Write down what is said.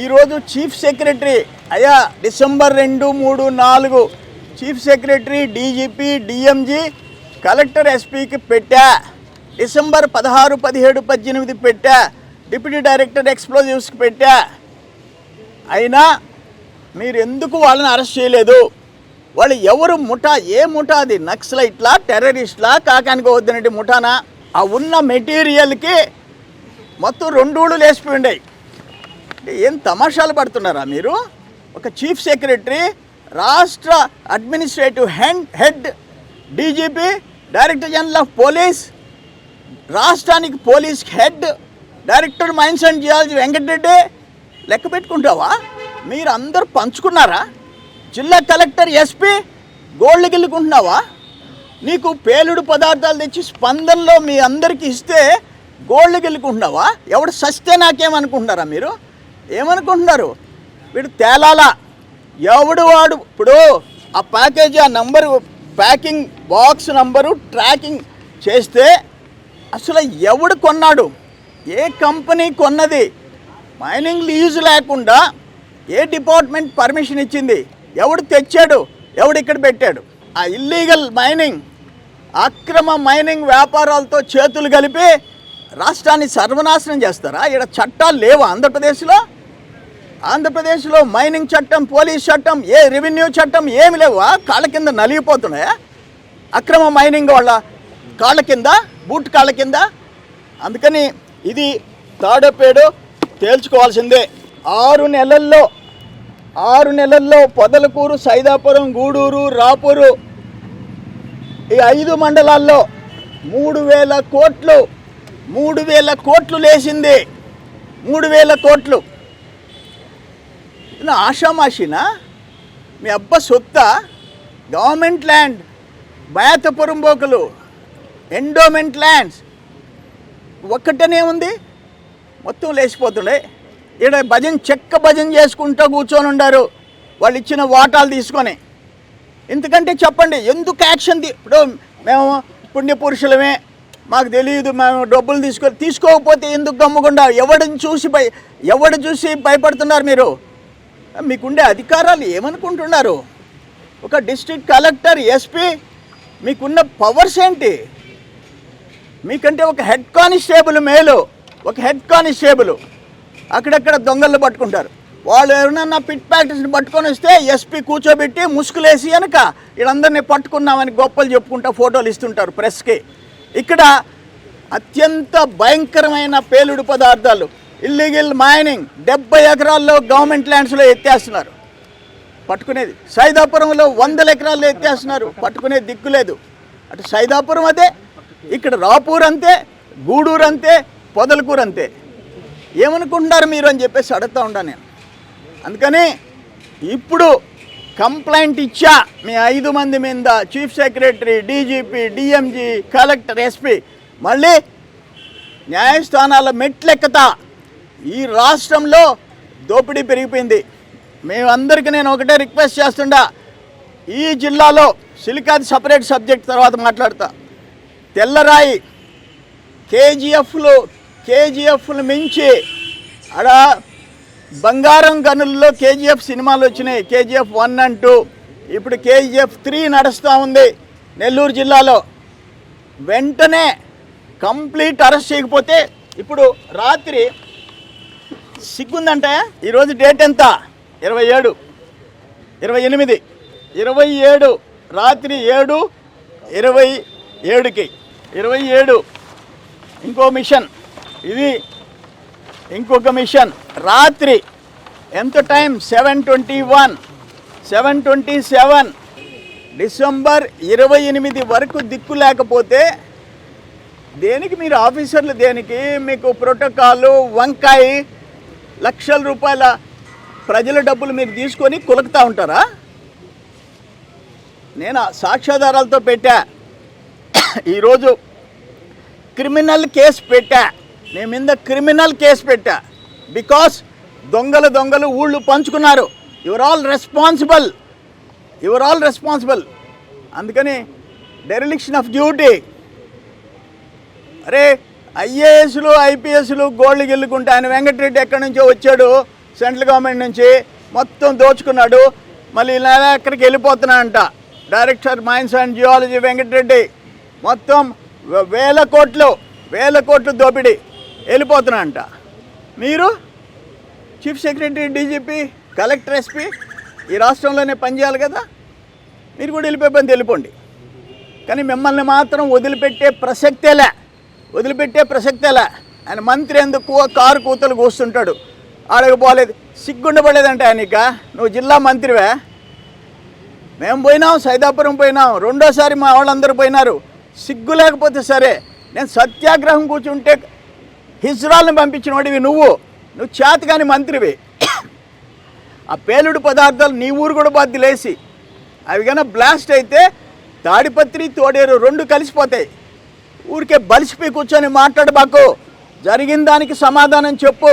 ఈరోజు chief secretary అయ్యా December రెండు మూడు నాలుగు chief secretary DGP DMG collector ఎస్పీకి పెట్టా. డిసెంబర్ పదహారు పదిహేడు పద్దెనిమిది పెట్టా. డిప్యూటీ డైరెక్టర్ ఎక్స్ప్లోజివ్స్కి పెట్టా. అయినా మీరు ఎందుకు వాళ్ళని అరెస్ట్ చేయలేదు? వాళ్ళు ఎవరు ముఠా ఏ ముఠా అది? నక్సలైట్లా టెర్రరిస్ట్లా కాకానికి వద్దనటి ముఠానా? ఆ ఉన్న మెటీరియల్కి మొత్తం రెండు ఊళ్ళు లేచిపోయి ఉండేవి అంటే ఏం తమాషాలు పడుతున్నారా మీరు? ఒక చీఫ్ సెక్రటరీ రాష్ట్ర administrative head head DGP director general of police రాష్ట్రానికి police head director mines and geology Venkatareddy. లెక్క పెట్టుకుంటావా? మీరు అందరూ పంచుకున్నారా? జిల్లా కలెక్టర్ ఎస్పీ గోల్డ్ గెలుకుంటున్నావా నీకు పేలుడు పదార్థాలు తెచ్చి స్పందనలో మీ అందరికీ ఇస్తే గోల్డ్ గెలుకుంటున్నావా ఎవడు సస్తే నాకేమనుకుంటున్నారా మీరు? ఏమనుకుంటున్నారు? వీడు తేలాలా? ఎవడు వాడు? ఇప్పుడు ఆ ప్యాకేజీ ఆ number packing box number tracking చేస్తే అసలు ఎవడు కొన్నాడు? ఏ కంపెనీ కొన్నది? మైనింగ్ లీజు లేకుండా ఏ డిపార్ట్మెంట్ పర్మిషన్ ఇచ్చింది? ఎవడు తెచ్చాడు? ఎవడు ఇక్కడ పెట్టాడు? ఆ ఇల్లీగల్ మైనింగ్ అక్రమ మైనింగ్ వ్యాపారాలతో చేతులు కలిపి రాష్ట్రాన్ని సర్వనాశనం చేస్తారా? ఇక్కడ చట్టాలు లేవా? ఆంధ్రప్రదేశ్లో? ఆంధ్రప్రదేశ్లో మైనింగ్ చట్టం పోలీస్ చట్టం ఏ రెవెన్యూ చట్టం ఏమి లేవా కాళ్ళ కింద నలిగిపోతున్నాయా? అక్రమ మైనింగ్ వాళ్ళ కాళ్ళ కింద బూట్ కాళ్ళ కింద? అందుకని ఇది తాడపేడు తేల్చుకోవాల్సిందే. ఆరు నెలల్లో ఆరు నెలల్లో పొదలకూరు సైదాపురం గూడూరు రాపూరు ఈ ఐదు మండలాల్లో మూడు వేల కోట్లు మూడు వేల కోట్లు లేచింది మూడు వేల కోట్లు. ఇది ఆషామాషినా? మీ అబ్బ సొత్త గవర్నమెంట్ ల్యాండ్ బయాతపురం బోకలు ఎండోమెంట్ ల్యాండ్స్. ఒక్కటనే ఉంది. మొత్తం లేచిపోతుండే ఈడ భజన చెక్క భజన చేసుకుంటూ కూర్చొని ఉండారు. వాళ్ళు ఇచ్చిన వాటాలు తీసుకొని. ఎందుకంటే చెప్పండి ఎందుకు యాక్షన్ తీ- ఇప్పుడు మేము పుణ్యపురుషులమే మాకు తెలియదు మేము డబ్బులు తీసుకో తీసుకోకపోతే ఎందుకు గమ్ముకుండా ఎవడిని చూసి భయ ఎవడు చూసి భయపడుతున్నారు మీరు? మీకుండే అధికారాలు ఏమనుకుంటున్నారు? ఒక డిస్ట్రిక్ట్ కలెక్టర్ ఎస్పీ మీకున్న పవర్స్ ఏంటి? మీకంటే ఒక హెడ్ కానిస్టేబుల్ మేలు ఒక హెడ్ కానిస్టేబుల్. అక్కడక్కడ దొంగలు పట్టుకుంటారు. వాళ్ళు ఎవరైనా పిట్ ప్యాకెట్స్ని పట్టుకొని వస్తే ఎస్పీ కూర్చోబెట్టి ముసుగులేసి కనుక వీళ్ళందరినీ పట్టుకున్నామని గొప్పలు చెప్పుకుంటా ఫోటోలు ఇస్తుంటారు ప్రెస్కి. ఇక్కడ అత్యంత భయంకరమైన పేలుడు పదార్థాలు. ఇల్లీగల్ మైనింగ్ డెబ్బై ఎకరాల్లో గవర్నమెంట్ ల్యాండ్స్లో ఎత్తేస్తున్నారు. పట్టుకునేది. సైదాపురంలో వందల ఎకరాల్లో ఎత్తేస్తున్నారు. పట్టుకునే దిక్కు లేదు. అటు సైదాపురం అదే ఇక్కడ రాపూర్ అంతే గూడూరు అంతే పొదలకూరు అంతే. ఏమనుకుంటున్నారు మీరు అని చెప్పేసి అడుగుతూ ఉంటా నేను. అందుకని ఇప్పుడు కంప్లైంట్ ఇచ్చా మీ ఐదు మంది మీద chief secretary DGP DMG collector SP. మళ్ళీ న్యాయస్థానాల మెట్లెక్కతా. ఈ రాష్ట్రంలో దోపిడీ పెరిగిపోయింది. మేమందరికీ నేను ఒకటే రిక్వెస్ట్ చేస్తుండా ఈ జిల్లాలో సిలికాది సపరేట్ సబ్జెక్ట్ తర్వాత మాట్లాడతా. తెల్లరాయి కేజీఎఫ్లు కేజీఎఫ్లు మించి అక్కడ బంగారం గనుల్లో కేజీఎఫ్ సినిమాలు వచ్చినాయి. కేజీఎఫ్ వన్ అండ్ టూ ఇప్పుడు కేజీఎఫ్ త్రీ నడుస్తూ ఉంది నెల్లూరు జిల్లాలో. వెంటనే కంప్లీట్ అరెస్ట్ చేయకపోతే ఇప్పుడు రాత్రి సిగ్గుందంటే? ఈరోజు డేట్ ఎంత? ఇరవై ఏడు. ఇరవై ఎనిమిది. ఇరవై ఏడు. రాత్రి ఏడు ఇరవై ఏడుకి. ఇరవై ఏడు. ఇంకో మిషన్. ఇది ఇంకొక మిషన్. రాత్రి ఎంత time? Seven twenty one. Seven twenty seven. December ఇరవై ఎనిమిది వరకు దిక్కు లేకపోతే దేనికి మీరు ఆఫీసర్లు దేనికి? మీకు ప్రోటోకాల్ వంకాయ లక్షల రూపాయల ప్రజల డబ్బులు మీరు తీసుకొని కులుకుతూ ఉంటారా? నేను సాక్ష్యాధారాలతో పెట్టా. ఈరోజు క్రిమినల్ కేసు పెట్టా. నేను మీద క్రిమినల్ కేసు పెట్టా. బికాస్ దొంగలు దొంగలు ఊళ్ళు పంచుకున్నారు. Your all responsible your all responsible అందుకని డెరిలిక్షన్ ఆఫ్ డ్యూటీ అరే ఐఏఎస్లు ఐపీఎస్లు గోల్డ్ గెల్లుకుంటే ఆయన వెంకటరెడ్డి ఎక్కడి నుంచో వచ్చాడు సెంట్రల్ గవర్నమెంట్ నుంచి మొత్తం దోచుకున్నాడు మళ్ళీ ఇలా ఎక్కడికి వెళ్ళిపోతున్నాడంట. Director mines and geology Venkatareddy. మొత్తం వేల కోట్లు వేల కోట్లు దోపిడీ వెళ్ళిపోతున్నాడంట. మీరు? Chief secretary DGP collector SP ఈ రాష్ట్రంలోనే పనిచేయాలి కదా? మీరు కూడా వెళ్ళిపోయి వెళ్ళిపోండి. కానీ మిమ్మల్ని మాత్రం వదిలిపెట్టే ప్రసక్తేలే వదిలిపెట్టే ప్రసక్తేలే ఆయన మంత్రి ఎందుకు? కారు కూతలు కూస్తుంటాడు. ఆడకపోలేదు సిగ్గుండబడలేదంట ఆయనక నువ్వు జిల్లా మంత్రివే. మేము పోయినాం సైదాపురం పోయినాం. రెండోసారి మా వాళ్ళందరూ పోయినారు. సిగ్గు లేకపోతే సరే. నేను సత్యాగ్రహం కూర్చుంటే హిజ్రాల్ని పంపించిన వాడివి నువ్వు. నువ్వు చేతకాని మంత్రివి. ఆ పేలుడు పదార్థాలు నీ ఊరు కూడా బద్దిలేసి అవి కన్నా బ్లాస్ట్ అయితే తాడిపత్రి తోడేరు రెండు కలిసిపోతాయి. ఊరికే బలిసిపోయి కూర్చొని మాట్లాడబాకు. జరిగిన దానికి సమాధానం చెప్పు.